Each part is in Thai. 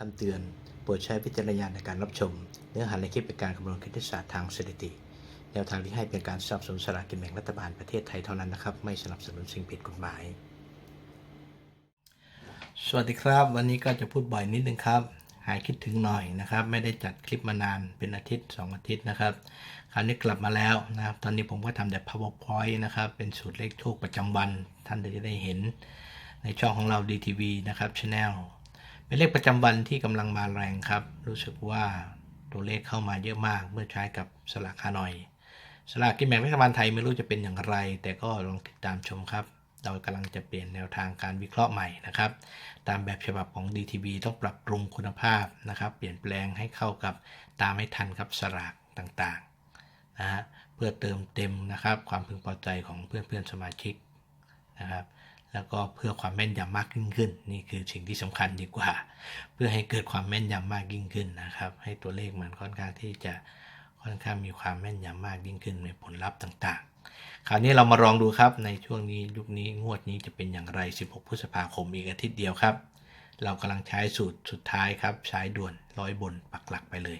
คำเตือน โปรดใช้วิจารณญาณในการรับชม เนื้อหาในคลิปเป็นการคำนวณคณิตศาสตร์ทางสถิติ แนวทางที่ให้เป็นการสนับสนุนสลากกินแบ่งรัฐบาลประเทศไทยเท่านั้นนะครับ ไม่สนับสนุนสิ่งผิดกฎหมาย สวัสดีครับ วันนี้ก็จะพูดบ่อยนิดนึงครับ หายคิดถึงหน่อยนะครับ ไม่ได้จัดคลิปมานานเป็นอาทิตย์ 2 อาทิตย์นะครับ คราวนี้กลับมาแล้วนะครับ ตอนนี้ผมก็ทำแต่ powerpoint นะครับ เป็นสูตรเลขโชคประจำวัน ท่านจะได้เห็นในช่องของเรา DTV นะครับ Channel เป็นเลขประจำวันที่กำลังมาแรงครับ รู้สึกว่าตัวเลขเข้ามาเยอะมาก เมื่อใช้กับสลากฮานอย สลากกินแบ่งรัฐบาลไทยไม่รู้จะเป็นอย่างไร แต่ก็ลองติดตามชมครับ เรากำลังจะเปลี่ยนแนวทางการวิเคราะห์ใหม่นะครับ ตามแบบฉบับของ DTV ต้องปรับปรุงคุณภาพนะครับ เปลี่ยนแปลงให้เข้ากับตามให้ทันครับสลากต่างๆนะฮะเพื่อเติมเต็มนะครับ ความพึงพอใจของเพื่อนๆสมาชิกนะครับ แล้วก็เพื่อความแม่นยำมากยิ่งขึ้น นี่คือสิ่งที่สำคัญดีกว่า เพื่อให้เกิดความแม่นยำมากยิ่งขึ้นนะครับ ให้ตัวเลขมันค่อนข้างที่จะค่อนข้างมีความแม่นยำมากยิ่งขึ้นในผลลัพธ์ต่างๆ คราวนี้เรามาลองดูครับในช่วงนี้ยุคนี้งวดนี้จะเป็นอย่างไร 16 พฤษภาคมอีกอาทิตย์เดียวครับ เรากำลังใช้สูตรสุดท้ายครับ ใช้ด่วนร้อยบนปักหลักไปเลย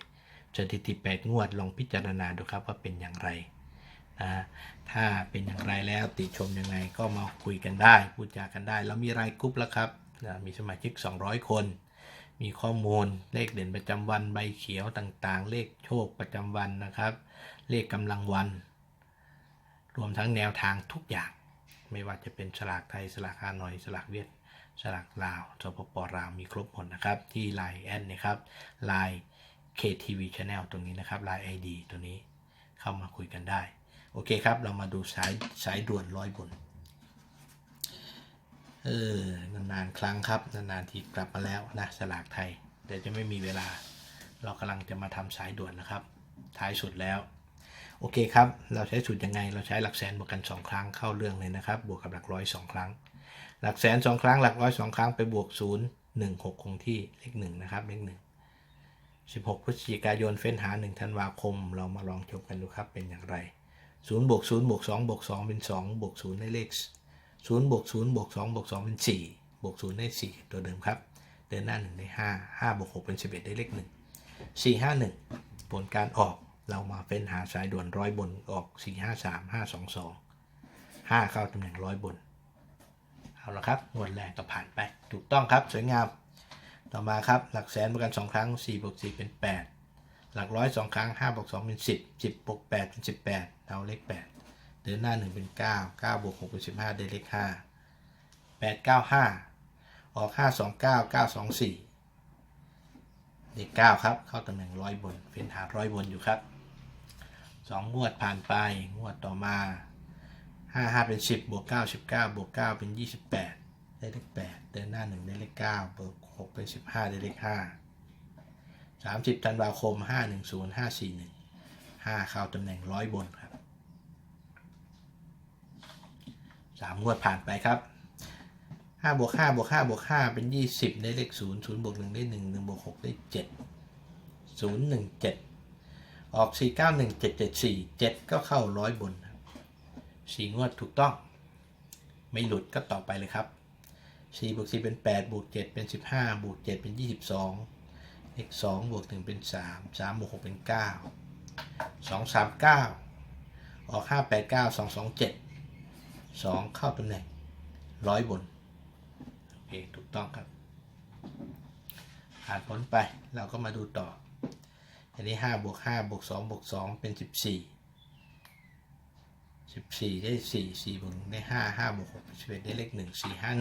สถิติ8งวดลองพิจารณาดูครับว่าเป็นอย่างไร นะถ้าเป็นอย่างไรแล้วติชมยังไงก็มาคุยกันได้ พูดจากันได้ แล้วมีรายกรุ๊ปแล้วครับนะมีสมาชิก 200 คน มีข้อมูลเลขเด่นประจำวันใบเขียวต่างๆ เลขโชคประจำวันนะครับ เลขกำลังวัน รวมทั้งแนวทางทุกอย่าง ไม่ว่าจะเป็นสลากไทยสลากฮานอยสลากเวียดสลากลาวสปปลาวมีครบหมดนะครับ ที่ Line แอดนะครับ Line KTV Channel ตรงนี้นะครับ Line ID ตัวนี้เข้ามาคุยกันได้ โอเคครับ เรามาดูสายสายด่วนร้อยบน เออนานๆครั้งครับ นานๆทีกลับมาแล้วนะสลากไทยเดี๋ยวจะไม่มีเวลา เรากำลังจะมาทำสายด่วนนะครับ ท้ายสุดแล้ว โอเคครับ เราใช้สูตรยังไง เราใช้หลักแสนบวกกัน 2 ครั้งเข้าเรื่องเลยนะครับ บวกกับหลักร้อยสองครั้ง หลักแสนสองครั้ง หลักร้อยสองครั้งไปบวกศูนย์หนึ่งหกคงที่เลขหนึ่งนะครับเลขหนึ่งสิบหกพฤศจิกายนเฟ้นหาหนึ่งธันวาคม เรามาลองชมกันดูครับเป็นอย่างไร ศูนย์บวกศูนย์บวกสองบวกสองเป็นสองบวกศูนย์ได้เลขศูนย์บวกศูนย์บวกสองบวกสองเป็นสี่บวกศูนย์ได้สี่ตัวเดิมครับ เดินหน้าหนึ่งได้ห้าห้าบวกหกเป็นสิบเอ็ดได้เลขหนึ่งสี่ห้าหนึ่งผลการออกเรามาเฟ้นหาสายด่วนร้อยบนออกสี่ห้าสามห้าสองสองห้าเข้าตำแหน่งร้อยบน เอาละครับงวดแรกก็ผ่านไป ถูกต้องครับสวยงาม ต่อมาครับหลักแสนบวกกัน 2 ครั้ง4บวก4เป็น 8 หลักร้อย2ครั้ง5บวก2เป็น 10 10บวก8เป็น 18 เอาเลข 8 เดินหน้า 1 เป็น 9 9บวก6เป็น 15 ได้เลข 5 8 9 5 ออก 5 2 9 9 2 4 เลข 9 ครับ เข้าตำแหน่งร้อยบน เป็นหาร้อยบนอยู่ครับ 2 งวดผ่านไป งวดต่อมาห้าห้าเป็นสิบบวกเก้าสิบเก้าบวกเก้าเป็นยี่สิบแปดได้เลขแปดเดินหน้าหนึ่งได้เลขเก้าบวกหกเป็นสิบห้าได้เลขห้ 30ธันวาคม 510 541 5เข้าตำแหน่งร้อยบนครับ3งวดผ่านไปครับ5บวก5บวก5บวก5เป็น 20 ได้เลข 0 0บวก1ได้ 1 1บวก6ได้ 7 0 1 7 ออก 4 9 1 7 7 4 7 ก็เข้าร้อยบนครับ4งวดถูกต้อง ไม่หลุดก็ต่อไปเลยครับ4บวก4เป็น8บวก7เป็น 15บวก7เป็น 22 x 2บวก1เป็น 3 3บวก6เป็น 9 2 3 9 ออก 5 8 9 2 2 7 2 เข้าตำแหน่งร้อยบน โอเค ถูกต้องครับอ่านผลไปเราก็มาดูต่อ อันนี้5บวก5บวก2บวก2เป็น 14 14 ได้ 4 4บวกได้ 5 5บวก6เป็น11ได้เลข 1 4 5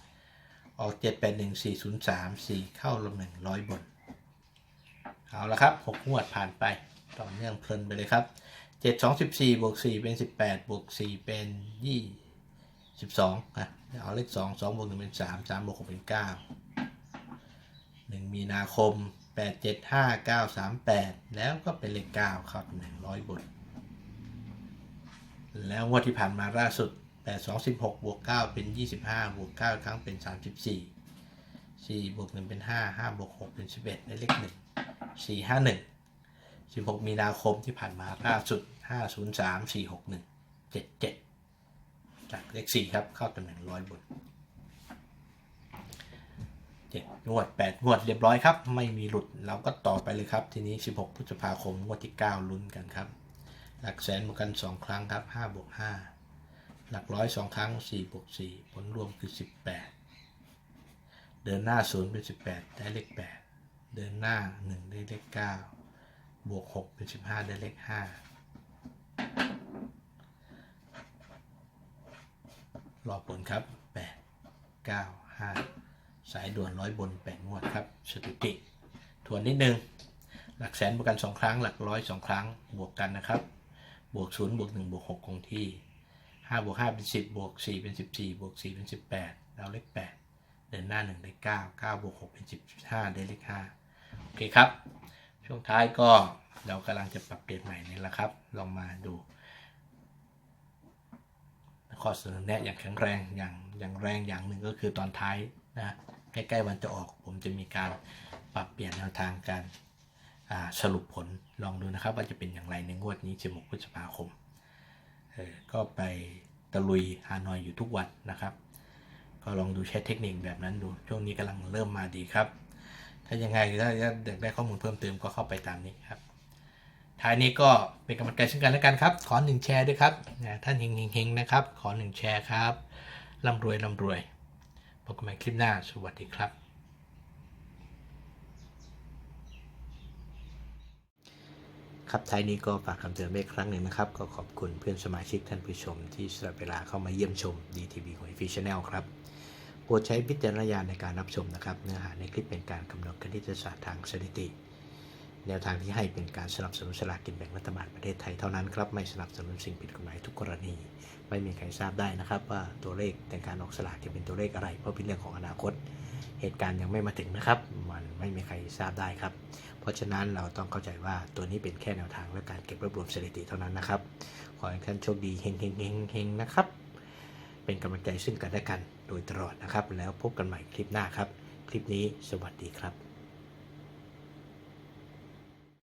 1 ออก 7 8 1 4 0 3 4 เข้าลำหนึ่งร้อยบน เอาละครับหกงวดผ่านไปต่อเนื่องเพลินไปเลยครับเจ็ดสองสิบสี่บวกสี่เป็นสิบแปดบวกสี่เป็นยี่สิบสองอะเอาเลขสองสองบวกหนึ่งเป็นสามสามบวกหกเป็นเก้าหนึ่งมีนาคมแปดเจ็ดห้าเก้าสามแปดแล้วก็เป็นเลขเก้าเข้าตำแหน่งร้อยบนแล้วงวดที่ผ่านมาล่าสุด8 2 16บหกบวก9เป็น25บห้าบวก9ครั้งเป็น34 4บสี่สี่บวก1เป็น5 5บวก6เป็น11ได้เลข1 4 5 1 16 มีนาคมที่ผ่านมาล่าสุด 503 461 77 จากเลข 4 ครับเข้าตำแหน่งร้อยบนเจ็ดงวดแปดงวดเรียบร้อยครับ ไม่มีหลุดเราก็ต่อไปเลยครับ ทีนี้ 16 พฤษภาคมงวดที่ 9 ลุ้นกันครับ หลักแสนบวกกัน 2 ครั้งครับ5บวก5หลักร้อยสองครั้ง4บวก4ผลรวมคือ 18 เดินหน้า 0 เป็น 18 ได้เลข 8 เดินหน้า 1 ได้เลข 9 บวก 6 เป็น 15 ได้เลข 5 รอผลครับ 8 9 5 สายด่วนร้อยบน 8 งวดครับ สถิติ ทวนนิดนึง หลักแสนบวกกัน 2 ครั้ง หลักร้อย 2 ครั้ง บวกกันนะครับ บวก 0 บวก 1 บวก 6 คงที่ 5 บวก 5 เป็น 10 บวก 4 เป็น 14 บวก 4 เป็น 18 เราเลข 8เดินหน้า1ได้9 9บวก6เป็น15 ได้เลข5 อเคครับ ช่วงท้ายก็เรากำลังจะปรับเปลี่ยนใหม่นี่แหละครับ ลองมาดูข้อเสนอแนะอย่างแข็งแรงอย่างอย่างแรงอย่างหนึ่งก็คือตอนท้ายนะใกล้ๆวันจะออก ผมจะมีการปรับเปลี่ยนแนวทางการสรุปผลลองดูนะครับ ว่าจะเป็นอย่างไรในงวดนี้16พฤษภาคมเออก็ไปตะลุยฮานอยอยู่ทุกวันนะครับ ก็ลองดูใช้เทคนิคแบบนั้นดู ช่วงนี้กำลังเริ่มมาดีครับายังไงถ้าอยากได้ข้อมูลเพิ่มเติมก็เข้าไปตามนี้ครับท้ายนี้ก็เป็นกำลังใจเช่นกันแล้วกันครับ ขอหนึ่งแชร์ด้วยครับท่านเฮงๆนะครับ ขอหนึ่งแชร์ครับร่ำรวยร่ำรวยพบกันใหม่คลิปหน้า สวัสดีครับ ครับท้ายนี้ก็ฝากคำเตือนไว้ครั้งหนึ่งนะครับ ก็ขอบคุณเพื่อนสมาชิกท่านผู้ชมที่สละเวลาเข้ามาเยี่ยมชม DTV หวยฟีชแนลครับ โปรดใช้วิจารณญาณในการรับชมนะครับ เนื้อหาในคลิปเป็นการกำหนดคณิตศาสตร์ทางสถิติ แนวทางที่ให้เป็นการสนับสนุนสลากกินแบ่งรัฐบาลประเทศไทยเท่านั้นครับ ไม่สนับสนุนสิ่งผิดกฎหมายทุกกรณี ไม่มีใครทราบได้นะครับ ว่าตัวเลขในการออกสลากจะเป็นตัวเลขอะไร เพราะเป็นเรื่องของอนาคต เหตุการณ์ยังไม่มาถึงนะครับ มันไม่มีใครทราบได้ครับ เพราะฉะนั้นเราต้องเข้าใจว่าตัวนี้เป็นแค่แนวทางและการเก็บรวบรวมสถิติเท่านั้นนะครับ ขอให้ท่านโชคดีเฮงเฮงเฮงเฮงนะครับ เป็นกำลังใจซึ่งกันและกันโดยตลอดนะครับ แล้วพบกันใหม่คลิปหน้าครับ คลิปนี้สวัสดีครับ